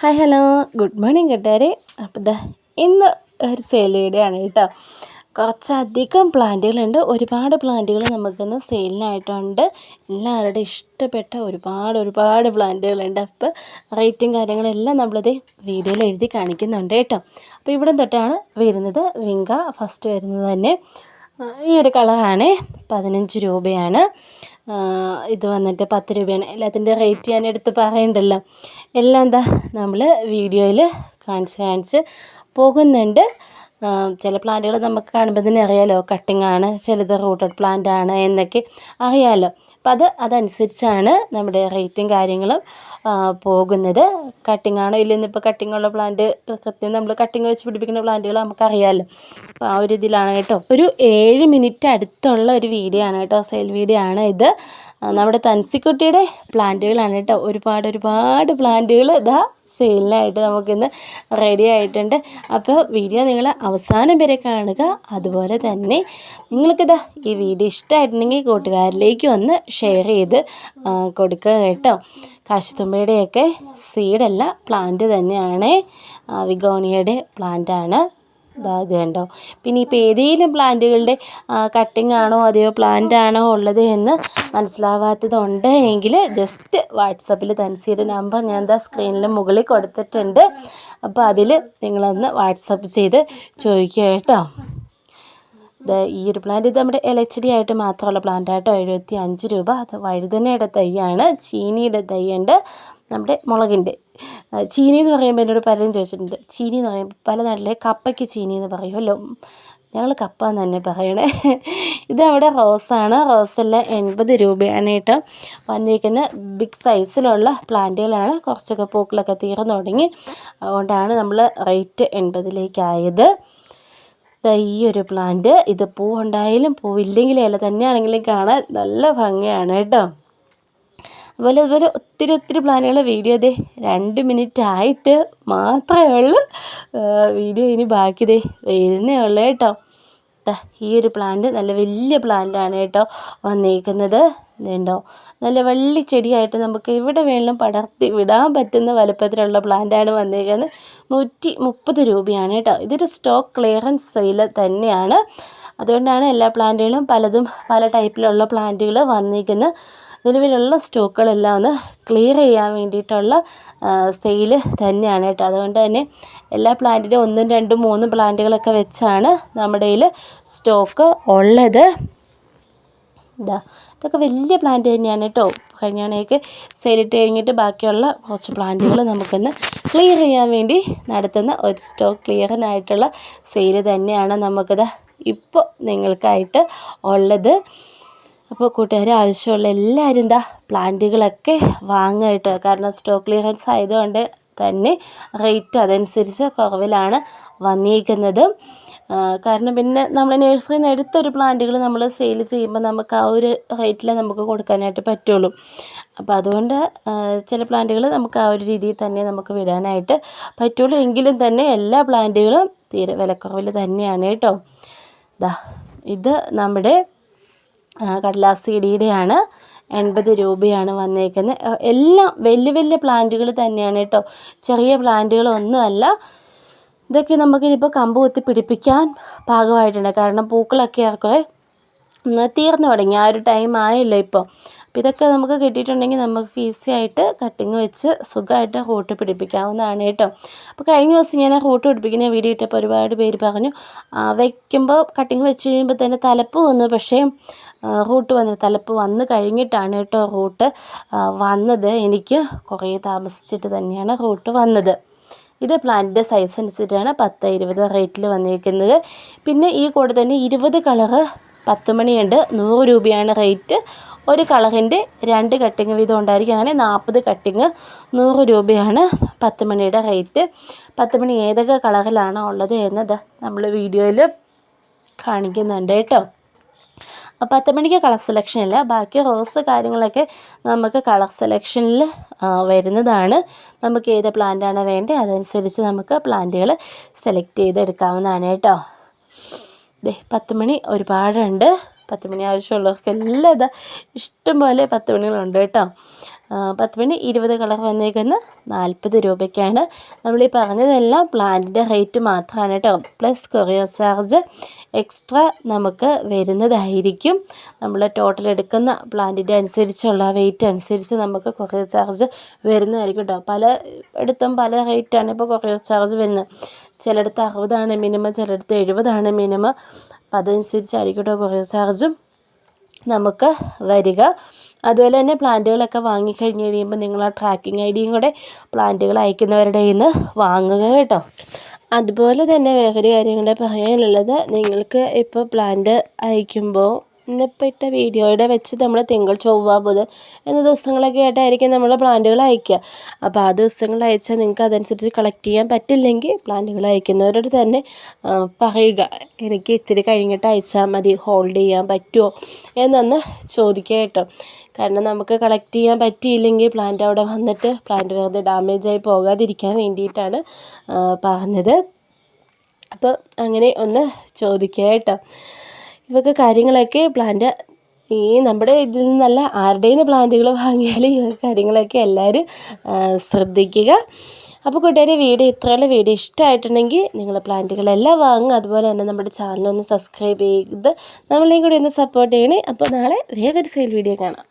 Hi hello good morning കൂട്ടുകാരെ. അപ്പോൾ ഇതാ ഇന്ന് ഒരു സെയിലിയുടെ ആണ് കേട്ടോ. കുറച്ചധികം പ്ലാന്റുകളുണ്ട്. ഒരുപാട് പ്ലാന്റുകൾ നമുക്കിന്ന് സെയിലിനായിട്ടുണ്ട് എല്ലാവരുടെ ഇഷ്ടപ്പെട്ട ഒരുപാട് ഒരുപാട് പ്ലാന്റുകളുണ്ട്. അപ്പോൾ റേറ്റും കാര്യങ്ങളെല്ലാം നമ്മളിത് വീഡിയോയിൽ എഴുതി കാണിക്കുന്നുണ്ട് കേട്ടോ. അപ്പോൾ ഇവിടെ തൊട്ടാണ് വരുന്നത് വിങ്ക. ഫസ്റ്റ് വരുന്നത് തന്നെ. ഈ ഒരു കളറാണ് പതിനഞ്ച് രൂപയാണ്. ഇത് വന്നിട്ട് പത്ത് രൂപയാണ്. എല്ലാത്തിന്റെ റേറ്റ് ഞാൻ എടുത്ത് പറയണ്ടല്ലോ. എല്ലാം എന്താ നമ്മൾ വീഡിയോയിൽ കാണിച്ച് കാണിച്ച് പോകുന്നുണ്ട്. ചില പ്ലാന്റുകൾ നമുക്ക് കാണുമ്പോൾ തന്നെ അറിയാലോ കട്ടിംഗ് ആണ് ചിലത് റൂട്ടഡ് പ്ലാന്റ് ആണ് എന്നൊക്കെ അറിയാലോ. അപ്പം അത് അതനുസരിച്ചാണ് നമ്മുടെ റേറ്റും കാര്യങ്ങളും പോകുന്നത്. കട്ടിംഗ് ആണോ ഇല്ലെന്ന് ഇപ്പോൾ കട്ടിംഗ് ഉള്ള പ്ലാന്റ് കൃത്യം നമ്മൾ കട്ടിംഗ് വെച്ച് പിടിപ്പിക്കുന്ന പ്ലാന്റുകൾ നമുക്കറിയാമല്ലോ അപ്പോൾ ആ ഒരു ഇതിലാണ് കേട്ടോ. ഒരു ഏഴ് മിനിറ്റ് അടുത്തുള്ള ഒരു വീഡിയോ ആണ് കേട്ടോ. സെയിൽ വീഡിയോ ആണ് ഇത്. നമ്മുടെ തൻസിക്കുട്ടിയുടെ പ്ലാന്റുകളാണ് കേട്ടോ. ഒരുപാട് ഒരുപാട് പ്ലാന്റുകൾ ഇതാ സെയിലിനായിട്ട് നമുക്കിന്ന് റെഡി ആയിട്ടുണ്ട്. അപ്പോൾ വീഡിയോ നിങ്ങൾ അവസാനം വരെ കാണുക. അതുപോലെ തന്നെ നിങ്ങൾക്കിതാ ഈ വീഡിയോ ഇഷ്ടമായിട്ടുണ്ടെങ്കിൽ കൂട്ടുകാരിലേക്ക് ഒന്ന് ഷെയർ ചെയ്ത് കൊടുക്കുക കേട്ടോ. കാശിത്തുമ്പയുടെയൊക്കെ സീഡല്ല പ്ലാന്റ് തന്നെയാണ്. വിഗോണിയയുടെ പ്ലാന്റാണ് ഇതാ ഇത് പിന്നെ ഇപ്പോൾ ഏതെങ്കിലും പ്ലാന്റുകളുടെ കട്ടിംഗ് ആണോ അതെയോ പ്ലാന്റ് ആണോ ഉള്ളത് എന്ന് മനസ്സിലാവാത്തതുണ്ട് എങ്കിൽ ജസ്റ്റ് വാട്സപ്പിൽ തൻസിയുടെ നമ്പർ ഞാൻ എന്താ സ്ക്രീനിൽ മുകളിൽ കൊടുത്തിട്ടുണ്ട്. അപ്പോൾ അതിൽ നിങ്ങളൊന്ന് വാട്സപ്പ് ചെയ്ത് ചോദിക്കുക കേട്ടോ. ഈ ഒരു പ്ലാന്റ് ഇത് നമ്മുടെ ഇലച്ചെടി ആയിട്ട് മാത്രമുള്ള പ്ലാന്റ് ആട്ടോ. എഴുപത്തി അഞ്ച് രൂപ. അത് വഴുതനയുടെ തൈയാണ്. ചീനിയുടെ തൈയുണ്ട്. നമ്മുടെ മുളകിന്റെ. ചീനി എന്ന് പറയുമ്പോൾ എന്നോട് പലരും ചോദിച്ചിട്ടുണ്ട്. ചീനി എന്ന് പറയുമ്പോൾ പല നാട്ടിലെ കപ്പയ്ക്ക് ചീനി എന്ന് പറയുമല്ലോ ഞങ്ങൾ കപ്പ എന്ന് തന്നെ പറയണേ. ഇത് അവിടെ റോസാണ് റോസെല്ലാം എൺപത് രൂപയാണ് കേട്ടോ. വന്നിരിക്കുന്ന ബിഗ് സൈസിലുള്ള പ്ലാന്റുകളാണ് കുറച്ചൊക്കെ പൂക്കളൊക്കെ തീർന്നു തുടങ്ങി. അതുകൊണ്ടാണ് നമ്മൾ റേറ്റ് എൺപതിലേക്കായത്. ഈ ഒരു പ്ലാന്റ് ഇത് പൂവുണ്ടായാലും പൂവില്ലെങ്കിലും ഇല തന്നെയാണെങ്കിലും കാണാൻ നല്ല ഭംഗിയാണ് കേട്ടോ. അതുപോലെ അതുപോലെ ഒത്തിരി ഒത്തിരി പ്ലാനുകൾ വീഡിയോ ദേ രണ്ട് മിനിറ്റ് ആയിട്ട് മാത്രമേ ഉള്ളൂ. വീഡിയോ ഇനി ബാക്കി ദേ വരുന്നേ ഉള്ളൂ കേട്ടോ. ഈ ഒരു പ്ലാന്റ് നല്ല വലിയ പ്ലാന്റാണ് കേട്ടോ വന്നേക്കുന്നത്. ഇതുണ്ടോ? നല്ല വള്ളി ചെടിയായിട്ട് നമുക്ക് എവിടെ വേണമെങ്കിലും പടർത്തി വിടാൻ പറ്റുന്ന വലുപ്പത്തിലുള്ള പ്ലാന്റാണ് വന്നേക്കുന്നത്. നൂറ്റി മുപ്പത് രൂപയാണ് കേട്ടോ. ഇതൊരു സ്റ്റോക്ക് ക്ലിയറൻസ് സെയിൽ തന്നെയാണ്. അതുകൊണ്ടാണ് എല്ലാ പ്ലാന്റുകളും പലതും പല ടൈപ്പിലുള്ള പ്ലാന്റുകൾ വന്നിരിക്കുന്നത് നിലവിലുള്ള സ്റ്റോക്കുകളെല്ലാം ഒന്ന് ക്ലിയർ ചെയ്യാൻ വേണ്ടിയിട്ടുള്ള സെയിൽ തന്നെയാണ് കേട്ടോ. അതുകൊണ്ട് തന്നെ എല്ലാ പ്ലാന്റിനും ഒന്നും രണ്ടും മൂന്നും പ്ലാന്റുകളൊക്കെ വെച്ചാണ് നമ്മുടെ സ്റ്റോക്ക് ഉള്ളത്. ഇതാ ഇതൊക്കെ വലിയ പ്ലാന്റ് തന്നെയാണ് കേട്ടോ. കഴിഞ്ഞ തവണയൊക്കെ സെയിലിട്ട് കഴിഞ്ഞിട്ട് ബാക്കിയുള്ള കുറച്ച് പ്ലാന്റുകൾ നമുക്കൊന്ന് ക്ലിയർ ചെയ്യാൻ വേണ്ടി നടത്തുന്ന ഒരു സ്റ്റോക്ക് ക്ലിയറിനായിട്ടുള്ള സെയിൽ തന്നെയാണ് നമുക്കിത് ഇപ്പോൾ നിങ്ങൾക്കായിട്ട് ഉള്ളത്. അപ്പോൾ കൂട്ടുകാർ ആവശ്യമുള്ള എല്ലാവരും എന്താ പ്ലാന്റുകളൊക്കെ വാങ്ങുക കേട്ടോ. കാരണം സ്റ്റോക്ക് ക്ലിയറൻസ് ആയതുകൊണ്ട് തന്നെ റേറ്റ് അതനുസരിച്ച് കുറവിലാണ് വന്നിരിക്കുന്നത്. കാരണം പിന്നെ നമ്മൾ നഴ്സറിയിൽ നിന്ന് എടുത്തൊരു പ്ലാന്റുകൾ നമ്മൾ സെയിൽ ചെയ്യുമ്പോൾ നമുക്ക് ആ ഒരു റേറ്റിൽ നമുക്ക് കൊടുക്കാനായിട്ട് പറ്റുള്ളൂ. അപ്പോൾ അതുകൊണ്ട് ചില പ്ലാന്റുകൾ നമുക്ക് ആ ഒരു രീതിയിൽ തന്നെ നമുക്ക് വിടാനായിട്ട് പറ്റുള്ളൂ. എങ്കിലും തന്നെ എല്ലാ പ്ലാന്റുകളും തീരെ വിലക്കുറവിൽ തന്നെയാണ് കേട്ടോ. ദാ ഇത് നമ്മുടെ കടലാസ് ചെടിയുടെയാണ് എൺപത് രൂപയാണ് വന്നേക്കുന്നത് എല്ലാം വലിയ വലിയ പ്ലാന്റുകൾ തന്നെയാണ് കേട്ടോ. ചെറിയ പ്ലാന്റുകളൊന്നുമല്ല. ഇതൊക്കെ നമുക്കിനിപ്പോൾ കമ്പ് കുത്തി പിടിപ്പിക്കാൻ പാകമായിട്ടുണ്ട്. കാരണം പൂക്കളൊക്കെ ഒന്ന് തീർന്നു തുടങ്ങി. ആ ഒരു ടൈം ആയല്ലോ ഇപ്പോൾ അപ്പോൾ ഇതൊക്കെ നമുക്ക് കിട്ടിയിട്ടുണ്ടെങ്കിൽ നമുക്ക് ഈസി ആയിട്ട് കട്ടിങ് വെച്ച് സുഖമായിട്ട് റൂട്ട് പിടിപ്പിക്കാവുന്നതാണ് കേട്ടോ. അപ്പോൾ കഴിഞ്ഞ ദിവസം ഞാൻ റൂട്ട് പിടിപ്പിക്കുന്ന വീഡിയോ ഇട്ടപ്പോൾ ഒരുപാട് പേര് പറഞ്ഞു വയ്ക്കുമ്പോൾ കട്ടിങ് വെച്ച് കഴിയുമ്പോൾ തന്നെ തലപ്പ് വന്നു. പക്ഷേ റൂട്ട് വന്നു തലപ്പ് വന്ന് കഴിഞ്ഞിട്ടാണ് കേട്ടോ റൂട്ട് വന്നത്. എനിക്ക് കുറേ താമസിച്ചിട്ട് തന്നെയാണ് റൂട്ട് വന്നത്. ഇത് പ്ലാന്റിന്റെ സൈസ് അനുസരിച്ചാണ് പത്ത് ഇരുപത് റേറ്റിൽ വന്നിരിക്കുന്നത് പിന്നെ ഈ കൂടെ തന്നെ ഇരുപത് കളറ് പത്ത് മണിയുണ്ട്. നൂറ് രൂപയാണ് റേറ്റ്. ഒരു കളറിന്റെ രണ്ട് കട്ടിങ് വീതം ഉണ്ടായിരിക്കും. അങ്ങനെ നാൽപ്പത് കട്ടിങ് നൂറ് രൂപയാണ് പത്ത് മണിയുടെ റേറ്റ്. പത്ത് മണി ഏതൊക്കെ കളറിലാണോ ഉള്ളത് എന്നത് നമ്മൾ വീഡിയോയിൽ കാണിക്കുന്നുണ്ട് കേട്ടോ. പത്ത് മണിക്ക് കളർ സെലക്ഷൻ ഇല്ല ബാക്കി റോസ് കാര്യങ്ങളൊക്കെ നമുക്ക് കളർ സെലക്ഷനിൽ വരുന്നതാണ്. നമുക്ക് ഏത് പ്ലാന്റാണ് വേണ്ടത് അതനുസരിച്ച് നമുക്ക് പ്ലാന്റുകൾ സെലക്ട് ചെയ്തെടുക്കാവുന്നതാണ് കേട്ടോ. ദേ പത്ത് മണി ഒരുപാടുണ്ട്. പത്ത് മണി ആവശ്യമുള്ളവർക്ക് എല്ലാം ഇതാ ഇഷ്ടംപോലെ പത്ത് മണികളുണ്ട് കേട്ടോ. പത്ത് മണി ഇരുപത് കളർ വന്നേക്കുന്ന നാൽപ്പത് രൂപയ്ക്കാണ്. നമ്മൾ ഈ പറഞ്ഞതെല്ലാം പ്ലാന്റിന്റെ റേറ്റ് മാത്രമാണ് കേട്ടോ. പ്ലസ് കൊറിയർ ചാർജ് എക്സ്ട്രാ നമുക്ക് വരുന്നതായിരിക്കും. നമ്മൾ ടോട്ടൽ എടുക്കുന്ന പ്ലാന്റിന്റെ അനുസരിച്ചുള്ള വെയിറ്റ് അനുസരിച്ച് നമുക്ക് കൊറിയർ ചാർജ് വരുന്നതായിരിക്കും കേട്ടോ. പല എടുത്തും പല റേറ്റാണ് ഇപ്പോൾ കൊറിയർ ചാർജ് വരുന്നത്. ചിലയിടത്ത് അറുപതാണ് മിനിമം ചിലയിടത്ത് എഴുപതാണ് മിനിമം. അപ്പം അതനുസരിച്ചായിരിക്കട്ടോ കേട്ടോ കൊറിയർ ചാർജും നമുക്ക് വരിക. അതുപോലെ തന്നെ പ്ലാന്റുകളൊക്കെ വാങ്ങിക്കഴിഞ്ഞ് കഴിയുമ്പോൾ നിങ്ങൾ ആ ട്രാക്കിംഗ് ഐ ഡിയും കൂടെ പ്ലാന്റുകൾ അയക്കുന്നവരുടെ കയ്യിൽ നിന്ന് വാങ്ങുക കേട്ടോ. അതുപോലെ തന്നെ വേറൊരു കാര്യം കൂടെ പറയാനുള്ളത് നിങ്ങൾക്ക് ഇപ്പോൾ പ്ലാന്റ് അയക്കുമ്പോൾ ഇന്നിപ്പോൾ ഇട്ട വീഡിയോയുടെ വെച്ച് നമ്മൾ തിങ്കൾ ചൊവ്വ ബുധൻ എന്ന ദിവസങ്ങളൊക്കെ ആയിട്ടായിരിക്കും നമ്മൾ പ്ലാന്റുകൾ അയക്കുക അപ്പോൾ ആ ദിവസങ്ങൾ അയച്ചാൽ നിങ്ങൾക്ക് അതനുസരിച്ച് കളക്ട് ചെയ്യാൻ പറ്റില്ലെങ്കിൽ പ്ലാന്റുകൾ അയക്കുന്നവരോട് തന്നെ പറയുക. എനിക്ക് ഇത്തിരി കഴിഞ്ഞിട്ട് അയച്ചാൽ മതി ഹോൾഡ് ചെയ്യാൻ പറ്റുമോ എന്നൊന്ന് ചോദിക്കുക കേട്ടോ. കാരണം നമുക്ക് കളക്ട് ചെയ്യാൻ പറ്റിയില്ലെങ്കിൽ പ്ലാന്റ് അവിടെ വന്നിട്ട് പ്ലാന്റ് വെറുതെ ഡാമേജ് ആയി പോകാതിരിക്കാൻ വേണ്ടിയിട്ടാണ് പറഞ്ഞത്. അപ്പോൾ അങ്ങനെ ഒന്ന് ചോദിക്കുക കേട്ടോ. ഇവയൊക്കെ കാര്യങ്ങളൊക്കെ പ്ലാന്റ് ഈ നമ്മുടെ ഇതിൽ നിന്നല്ല ആരുടെയിൽ നിന്ന് പ്ലാന്റുകൾ വാങ്ങിയാലും ഈ കാര്യങ്ങളൊക്കെ എല്ലാവരും ശ്രദ്ധിക്കുക. അപ്പോൾ കൂട്ടുകാരെ വീഡിയോ ഇത്രയുള്ള വീഡിയോ ഇഷ്ടമായിട്ടുണ്ടെങ്കിൽ നിങ്ങൾ പ്ലാന്റുകളെല്ലാം വാങ്ങുക. അതുപോലെ തന്നെ നമ്മുടെ ചാനലൊന്ന് സബ്സ്ക്രൈബ് ചെയ്ത് നമ്മളെയും കൂടി ഒന്ന് സപ്പോർട്ട് ചെയ്യണേ. അപ്പോൾ നാളെ വേറൊരു സെയിൽ വീഡിയോ കാണാം.